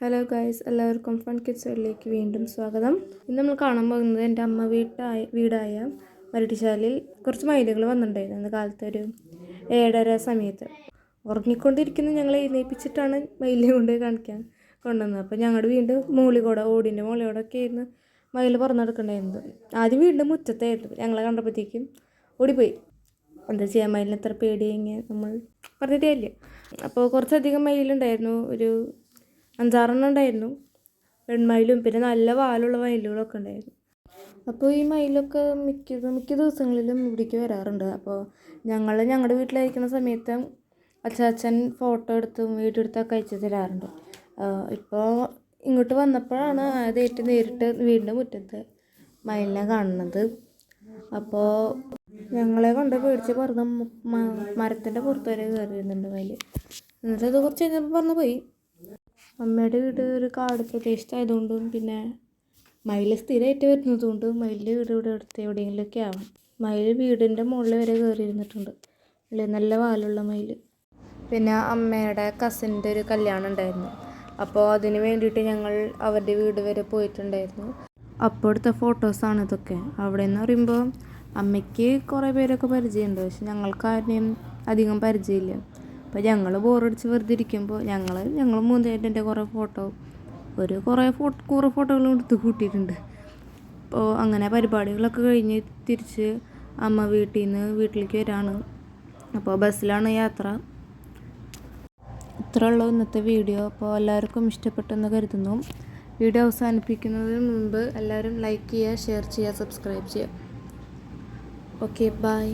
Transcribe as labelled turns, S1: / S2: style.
S1: Hello guys എല്ലാവർക്കും fun കിഡ്സുകളിലേക്ക് വീണ്ടും സ്വാഗതം. ഇന്ന് നമ്മൾ കാണാൻ പോകുന്നത് എന്റെ അമ്മ വീട്ടായ വീടായ മരട്ടിശാലിൽ കുറച്ച് മയിലുകൾ വന്നിട്ടുണ്ടായിരുന്നു അന്ന് കാലത്ത് ഒരു ഏഴര സമയത്ത്. ഉറങ്ങിക്കൊണ്ടിരിക്കുന്ന ഞങ്ങൾ എഴുന്നേൽപ്പിച്ചിട്ടാണ് മയിലിനെ കൊണ്ട് കാണിക്കാൻ കൊണ്ടുവന്നത്. അപ്പോൾ ഞങ്ങളുടെ വീണ്ടും മൂളികൂടെ ഓടിന്റെ മൂളിയോടൊക്കെ ആയിരുന്നു മയിൽ പറഞ്ഞെടുക്കേണ്ടായിരുന്നത് ആദ്യം വീണ്ടും മുറ്റത്തായിരുന്നു. ഞങ്ങളെ കണ്ടപ്പോഴത്തേക്കും ഓടിപ്പോയി. എന്താ ചെയ്യാൻ? മയിലിന് എത്ര പേടിയെങ്കിൽ നമ്മൾ പറഞ്ഞിട്ടേ ഇല്ല. അപ്പോൾ കുറച്ചധികം മയിലുണ്ടായിരുന്നു. ഒരു അഞ്ചാറെണ്ണം ഉണ്ടായിരുന്നു. പെൺമയിലും പിന്നെ നല്ല വാലുള്ള മയിലുകളൊക്കെ ഉണ്ടായിരുന്നു. അപ്പോൾ ഈ മയിലൊക്കെ മിക്ക മിക്ക ദിവസങ്ങളിലും ഇവിടേക്ക് വരാറുണ്ട്. അപ്പോൾ ഞങ്ങൾ ഞങ്ങളുടെ വീട്ടിലായിരിക്കുന്ന സമയത്ത് അച്ചാച്ചൻ ഫോട്ടോ എടുത്തും വീഡിയോ എടുത്തൊക്കെ അയച്ചു തരാറുണ്ട്. ഇപ്പോൾ ഇങ്ങോട്ട് വന്നപ്പോഴാണ് ആദ്യമായിട്ട് നേരിട്ട് വീടിന്റെ മുറ്റത്ത് മയിലിനെ കാണുന്നത്. അപ്പോൾ ഞങ്ങളെ കൊണ്ട് പേടിച്ച് പറഞ്ഞ മരത്തിന്റെ പുറത്ത് വരെ കയറി വരുന്നുണ്ട് മയിൽ എന്നിട്ട് അത് കുറച്ച് കഴിഞ്ഞപ്പോൾ പറഞ്ഞു പോയി. അമ്മയുടെ വീട് ഒരു കാട് പ്രദേശത്തായതുകൊണ്ടും പിന്നെ മയിൽ സ്ഥിരമായിട്ട് വരുന്നതുകൊണ്ടും മയിലിന്റെ വീട് ഇവിടെ അടുത്ത് എവിടെയെങ്കിലുമൊക്കെ ആവും. മയിൽ വീടിന്റെ മുകളിൽ വരെ കയറിയിരുന്നിട്ടുണ്ട്. അല്ലേ? നല്ല വാലുള്ള മയിൽ പിന്നെ അമ്മയുടെ കസിന്റെ ഒരു കല്യാണം ഉണ്ടായിരുന്നു. അപ്പോൾ അതിന് വേണ്ടിയിട്ട് ഞങ്ങൾ അവരുടെ വീട് വരെ പോയിട്ടുണ്ടായിരുന്നു. അപ്പോൾ എടുത്ത ഫോട്ടോസാണ് ഇതൊക്കെ. അവിടെ എന്ന് പറയുമ്പോൾ അമ്മയ്ക്ക് കുറേ പേരൊക്കെ പരിചയമുണ്ട്. പക്ഷെ ഞങ്ങൾക്കാരെയും അധികം പരിചയമില്ല. അപ്പോൾ ഞങ്ങൾ ബോറടിച്ച് വെറുതെ ഇരിക്കുമ്പോൾ ഞങ്ങൾ ഞങ്ങൾ മൂന്നേന്റെ കുറേ ഫോട്ടോ ഒരു കുറേ ഫോട്ടോ കുറേ ഫോട്ടോകളും എടുത്ത് കൂട്ടിയിട്ടുണ്ട്. അപ്പോൾ അങ്ങനെ പരിപാടികളൊക്കെ കഴിഞ്ഞ് തിരിച്ച് അമ്മ വീട്ടിൽ നിന്ന് വീട്ടിലേക്ക് വരാണ്. അപ്പോൾ ബസ്സിലാണ് യാത്ര. ഇത്ര ഉള്ളൂ ഇന്നത്തെ വീഡിയോ. അപ്പോൾ എല്ലാവർക്കും ഇഷ്ടപ്പെട്ടെന്ന് കരുതുന്നു. വീഡിയോ അവസാനിപ്പിക്കുന്നതിന് മുമ്പ് എല്ലാവരും ലൈക്ക് ചെയ്യുക ഷെയർ ചെയ്യുക സബ്സ്ക്രൈബ് ചെയ്യുക. Okay bye